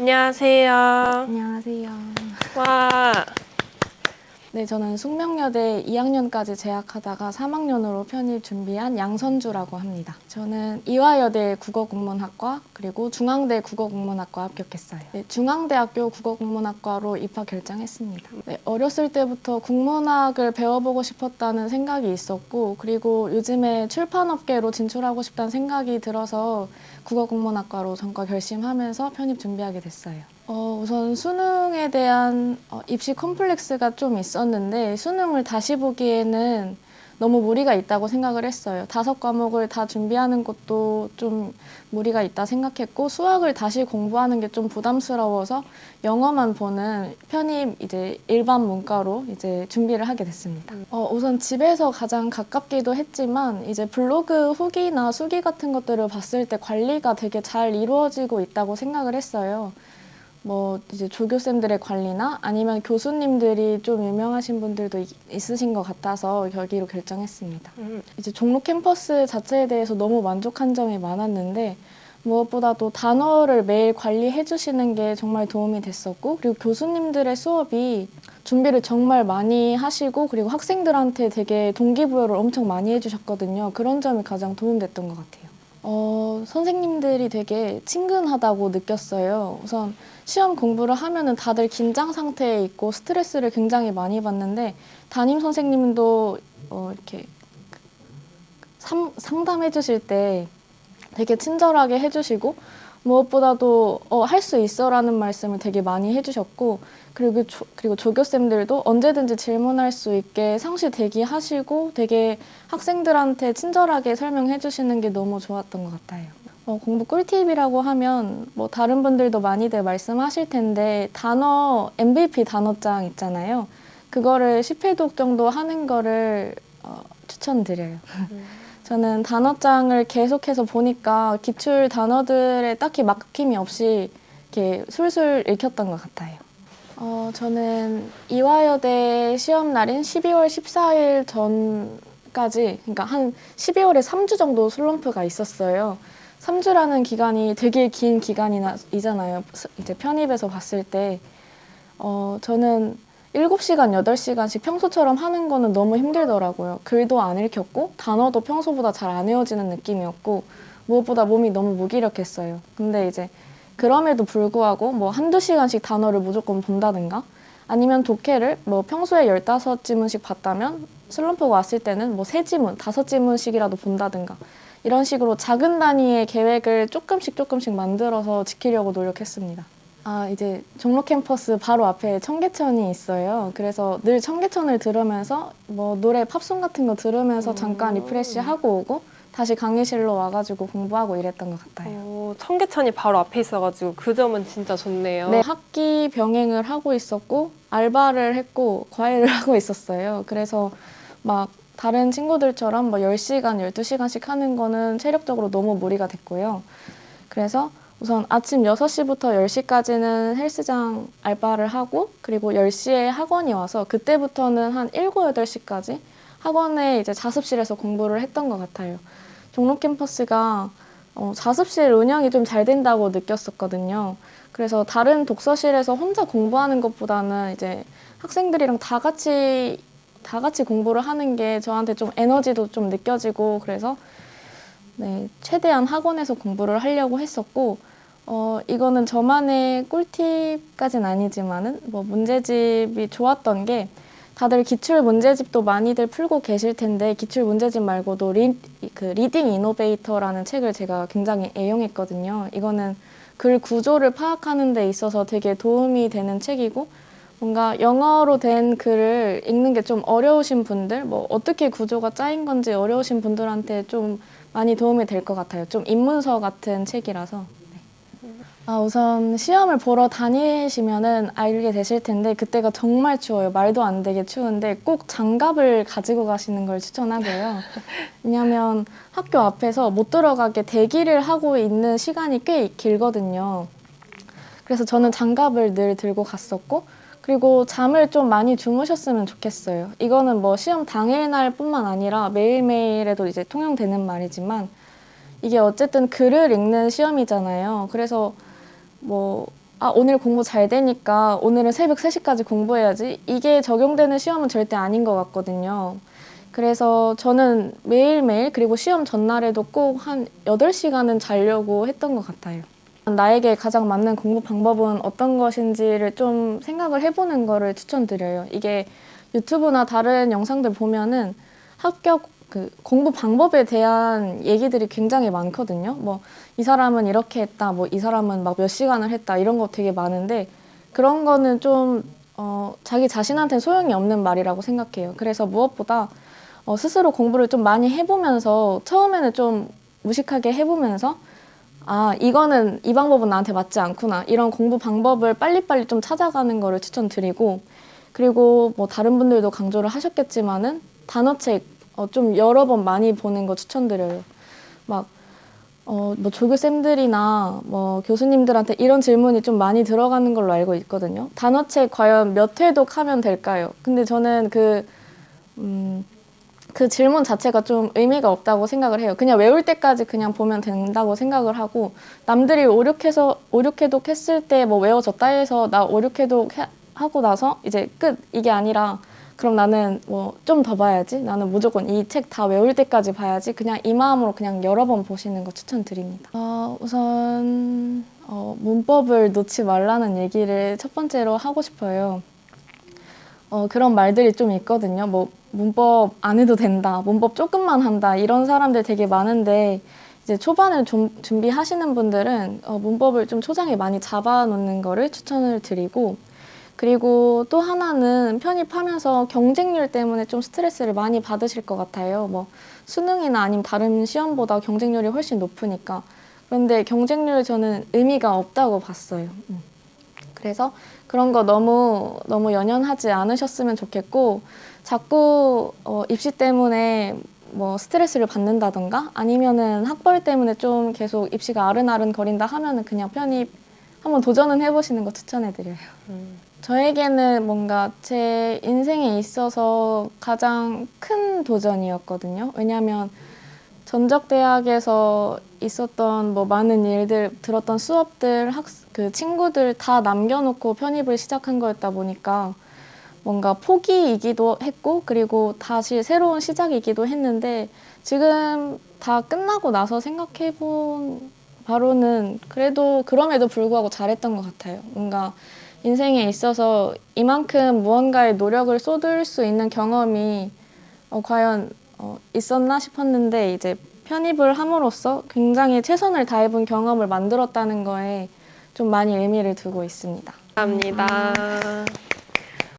안녕하세요. 안녕하세요. 와, 네, 저는 숙명여대 2학년까지 재학하다가 3학년으로 편입 준비한 양선주라고 합니다. 저는 이화여대 국어국문학과 그리고 중앙대 국어국문학과 합격했어요. 네, 중앙대학교 국어국문학과로 입학 결정했습니다. 네, 어렸을 때부터 국문학을 배워보고 싶었다는 생각이 있었고 그리고 요즘에 출판업계로 진출하고 싶다는 생각이 들어서 국어국문학과로 전과 결심하면서 편입 준비하게 됐어요. 어, 우선 수능에 대한 어, 입시 컴플렉스가 좀 있었는데 수능을 다시 보기에는 너무 무리가 있다고 생각을 했어요. 다섯 과목을 다 준비하는 것도 좀 무리가 있다 생각했고 수학을 다시 공부하는 게 좀 부담스러워서 영어만 보는 편입 이제 일반 문과로 이제 준비를 하게 됐습니다. 어, 우선 집에서 가장 가깝기도 했지만 이제 블로그 후기나 수기 같은 것들을 봤을 때 관리가 되게 잘 이루어지고 있다고 생각을 했어요. 뭐 이제 조교쌤들의 관리나 아니면 교수님들이 좀 유명하신 분들도 있- 있으신 것 같아서 여기로 결정했습니다. 음, 이제 종로 캠퍼스 자체에 대해서 너무 만족한 점이 많았는데 무엇보다도 단어를 매일 관리해 주시는 게 정말 도움이 됐었고 그리고 교수님들의 수업이 준비를 정말 많이 하시고 그리고 학생들한테 되게 동기부여를 엄청 많이 해주셨거든요. 그런 점이 가장 도움됐던 것 같아요. 어, 선생님들이 되게 친근하다고 느꼈어요. 우선 시험 공부를 하면은 다들 긴장 상태에 있고 스트레스를 굉장히 많이 받는데 담임 선생님도 어, 이렇게 삼, 상담해 주실 때 되게 친절하게 해주시고 무엇보다도 어, 할 수 있어라는 말씀을 되게 많이 해주셨고 그리고 조, 그리고 조교쌤들도 언제든지 질문할 수 있게 상시 대기하시고 되게 학생들한테 친절하게 설명해 주시는 게 너무 좋았던 것 같아요. 어, 공부 꿀팁이라고 하면 뭐 다른 분들도 많이들 말씀하실 텐데 단어 MVP 단어장 있잖아요. 그거를 10회독 정도 하는 거를 어, 추천드려요. 저는 단어장을 계속해서 보니까 기출 단어들에 딱히 막힘이 없이 이렇게 술술 읽혔던 것 같아요. 어, 저는 이화여대 시험 날인 12월 14일 전까지, 그러니까 한 12월에 3주 정도 슬럼프가 있었어요. 3주라는 기간이 되게 긴 기간이잖아요. 이제 편입에서 봤을 때. 어, 저는 7시간, 8시간씩 평소처럼 하는 거는 너무 힘들더라고요. 글도 안 읽혔고, 단어도 평소보다 잘 안 외워지는 느낌이었고, 무엇보다 몸이 너무 무기력했어요. 근데 이제 그럼에도 불구하고 뭐 한두 시간씩 단어를 무조건 본다든가, 아니면 독해를 뭐 평소에 15지문씩 봤다면, 슬럼프가 왔을 때는 뭐 3지문, 5지문씩이라도 본다든가, 이런 식으로 작은 단위의 계획을 조금씩 조금씩 만들어서 지키려고 노력했습니다. 아, 이제 종로 캠퍼스 바로 앞에 청계천이 있어요. 그래서 늘 청계천을 들으면서 뭐 노래 팝송 같은 거 들으면서 잠깐 리프레시 하고 오고 다시 강의실로 와가지고 공부하고 이랬던 것 같아요. 어, 청계천이 바로 앞에 있어가지고 그 점은 진짜 좋네요. 네, 학기 병행을 하고 있었고 알바를 했고 과외를 하고 있었어요. 그래서 막 다른 친구들처럼 뭐 10시간, 12시간씩 하는 거는 체력적으로 너무 무리가 됐고요. 그래서 우선 아침 6시부터 10시까지는 헬스장 알바를 하고 그리고 10시에 학원이 와서 그때부터는 한 7, 8시까지 학원에 이제 자습실에서 공부를 했던 것 같아요. 종로 캠퍼스가 어, 자습실 운영이 좀 잘 된다고 느꼈었거든요. 그래서 다른 독서실에서 혼자 공부하는 것보다는 이제 학생들이랑 다 같이 다 같이 공부를 하는 게 저한테 좀 에너지도 좀 느껴지고 그래서 네, 최대한 학원에서 공부를 하려고 했었고 어, 이거는 저만의 꿀팁까진 아니지만은 뭐 문제집이 좋았던 게 다들 기출 문제집도 많이들 풀고 계실 텐데 기출 문제집 말고도 리, 그 리딩 이노베이터라는 책을 제가 굉장히 애용했거든요. 이거는 글 구조를 파악하는 데 있어서 되게 도움이 되는 책이고 뭔가 영어로 된 글을 읽는 게 좀 어려우신 분들, 뭐 어떻게 구조가 짜인 건지 어려우신 분들한테 좀 많이 도움이 될 것 같아요. 좀 입문서 같은 책이라서. 네. 아, 우선 시험을 보러 다니시면은 알게 되실 텐데 그때가 정말 추워요. 말도 안 되게 추운데 꼭 장갑을 가지고 가시는 걸 추천하고요. 왜냐하면 학교 앞에서 못 들어가게 대기를 하고 있는 시간이 꽤 길거든요. 그래서 저는 장갑을 늘 들고 갔었고 그리고 잠을 좀 많이 주무셨으면 좋겠어요. 이거는 뭐 시험 당일날뿐만 아니라 매일매일에도 이제 통용되는 말이지만 이게 어쨌든 글을 읽는 시험이잖아요. 그래서 뭐 아, 오늘 공부 잘 되니까 오늘은 새벽 3시까지 공부해야지. 이게 적용되는 시험은 절대 아닌 것 같거든요. 그래서 저는 매일매일 그리고 시험 전날에도 꼭 한 8시간은 자려고 했던 것 같아요. 나에게 가장 맞는 공부 방법은 어떤 것인지를 좀 생각을 해보는 거를 추천드려요. 이게 유튜브나 다른 영상들 보면은 합격 그 공부 방법에 대한 얘기들이 굉장히 많거든요. 뭐 이 사람은 이렇게 했다, 뭐 이 사람은 막 몇 시간을 했다 이런 거 되게 많은데 그런 거는 좀 어, 자기 자신한테 소용이 없는 말이라고 생각해요. 그래서 무엇보다 어, 스스로 공부를 좀 많이 해보면서 처음에는 좀 무식하게 해보면서 아 이거는 이 방법은 나한테 맞지 않구나 이런 공부 방법을 빨리빨리 좀 찾아가는 거를 추천드리고 그리고 뭐 다른 분들도 강조를 하셨겠지만은 단어책 어, 좀 여러 번 많이 보는 거 추천드려요. 막 어, 뭐 조교쌤들이나 뭐 교수님들한테 이런 질문이 좀 많이 들어가는 걸로 알고 있거든요. 단어책 과연 몇 회독 하면 될까요? 근데 저는 그, 음, 그 질문 자체가 좀 의미가 없다고 생각을 해요. 그냥 외울 때까지 그냥 보면 된다고 생각을 하고 남들이 5, 6해서 5, 6회독 했을 때 뭐 외워졌다 해서 나 5, 6회독 해- 하고 나서 이제 끝 이게 아니라 그럼 나는 뭐 좀 더 봐야지. 나는 무조건 이 책 다 외울 때까지 봐야지. 그냥 이 마음으로 그냥 여러 번 보시는 거 추천드립니다. 어, 우선 어, 문법을 놓지 말라는 얘기를 첫 번째로 하고 싶어요. 어, 그런 말들이 좀 있거든요. 뭐 문법 안 해도 된다. 문법 조금만 한다. 이런 사람들 되게 많은데 이제 초반에 좀 준비하시는 분들은 어, 문법을 좀 초장에 많이 잡아놓는 거를 추천을 드리고 그리고 또 하나는 편입하면서 경쟁률 때문에 좀 스트레스를 많이 받으실 것 같아요. 뭐 수능이나 아니면 다른 시험보다 경쟁률이 훨씬 높으니까. 그런데 경쟁률 저는 의미가 없다고 봤어요. 음. 그래서 그런 거 너무 너무 연연하지 않으셨으면 좋겠고 자꾸 어, 입시 때문에 뭐 스트레스를 받는다던가 아니면은 학벌 때문에 좀 계속 입시가 아른아른 거린다 하면은 그냥 편입 한번 도전은 해보시는 거 추천해드려요. 저에게는 뭔가 제 인생에 있어서 가장 큰 도전이었거든요. 왜냐하면 전적대학에서 있었던 뭐 많은 일들, 들었던 수업들, 학, 그 친구들 다 남겨놓고 편입을 시작한 거였다 보니까 뭔가 포기이기도 했고, 그리고 다시 새로운 시작이기도 했는데, 지금 다 끝나고 나서 생각해본 바로는 그래도 그럼에도 불구하고 잘했던 것 같아요. 뭔가 인생에 있어서 이만큼 무언가의 노력을 쏟을 수 있는 경험이 어, 과연 어, 있었나 싶었는데 이제 편입을 함으로써 굉장히 최선을 다해본 경험을 만들었다는 거에 좀 많이 의미를 두고 있습니다. 감사합니다.